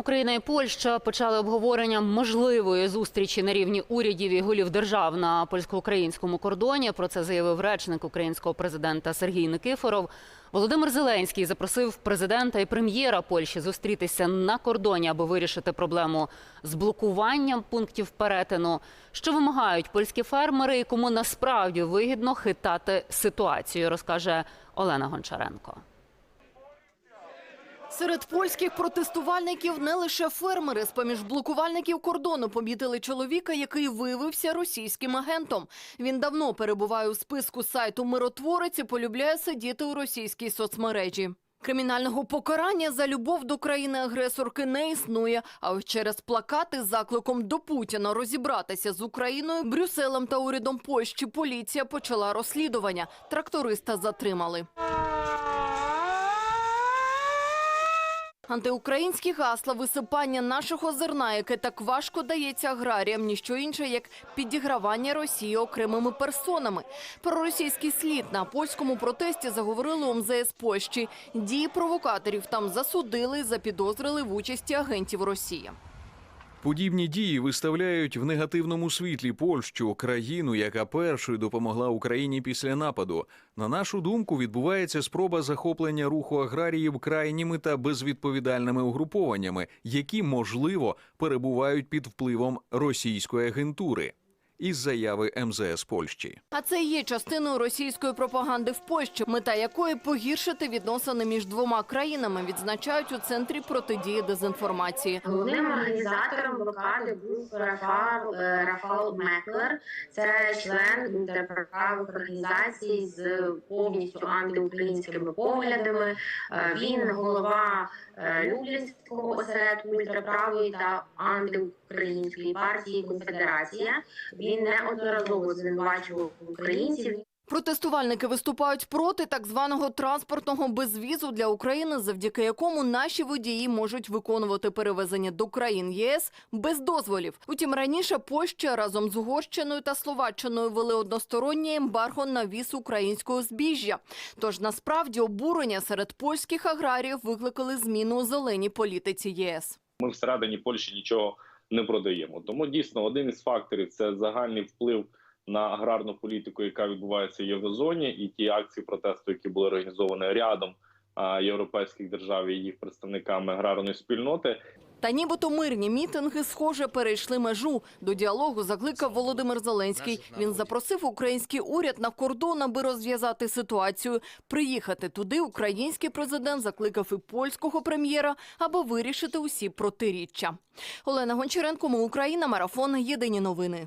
Україна і Польща почали обговорення можливої зустрічі на рівні урядів і голів держав на польсько-українському кордоні. Про це заявив речник українського президента Сергій Никифоров. Володимир Зеленський запросив президента і прем'єра Польщі зустрітися на кордоні, аби вирішити проблему з блокуванням пунктів перетину. Що вимагають польські фермери і кому насправді вигідно хитати ситуацію, розкаже Олена Гончаренко. Серед польських протестувальників не лише фермери. З поміж блокувальників кордону помітили чоловіка, який виявився російським агентом. Він давно перебуває у списку сайту Миротворець і полюбляє сидіти у російській соцмережі. Кримінального покарання за любов до країни-агресорки не існує. А ось через плакати з закликом до Путіна розібратися з Україною, Брюсселем та урядом Польщі поліція почала розслідування. Тракториста затримали. Антиукраїнські гасла, висипання нашого зерна, яке так важко дається аграріям, ніщо інше, як підігравання Росії окремими персонами. Про російський слід на польському протесті заговорили у МЗС Польщі. Дії провокаторів там засудили, запідозрили в участі агентів Росії. Подібні дії виставляють в негативному світлі Польщу, країну, яка першою допомогла Україні після нападу. На нашу думку, відбувається спроба захоплення руху аграріїв крайніми та безвідповідальними угрупованнями, які можливо перебувають під впливом російської агентури. Із заяви МЗС Польщі. А це є частиною російської пропаганди в Польщі, мета якої погіршити відносини між двома країнами, відзначають у центрі протидії дезінформації. Головним організатором блокади був Рафал, е, Рафал Меклер. Це член інтерправих організацій з повністю антиукраїнськими поглядами. Е, Він голова е, Люблінського осередку ультраправої та антиукраїнської партії Конфедерація. Він неодноразово звинувачував українців Протестувальники виступають проти так званого транспортного безвізу для України, завдяки якому наші водії можуть виконувати перевезення до країн ЄС без дозволів. Утім, раніше Польща разом з Угорщиною та Словаччиною вели одностороннє ембарго на віз українського збіжжя. Тож насправді обурення серед польських аграріїв викликали зміну у зеленій політиці ЄС. ми всередині Польщі нічого не продаємо. Тому дійсно один із факторів це загальний вплив на аграрну політику, яка відбувається в єврозоні, і ті акції протесту, які були організовані рядом європейських держав і їх представниками аграрної спільноти. Та нібито мирні мітинги, схоже, перейшли межу. До діалогу закликав Володимир Зеленський. Він запросив український уряд на кордон, аби розв'язати ситуацію. Приїхати туди український президент закликав і польського прем'єра, аби вирішити усі протиріччя. Олена Гончаренко, ми Україна, марафон. Єдині новини.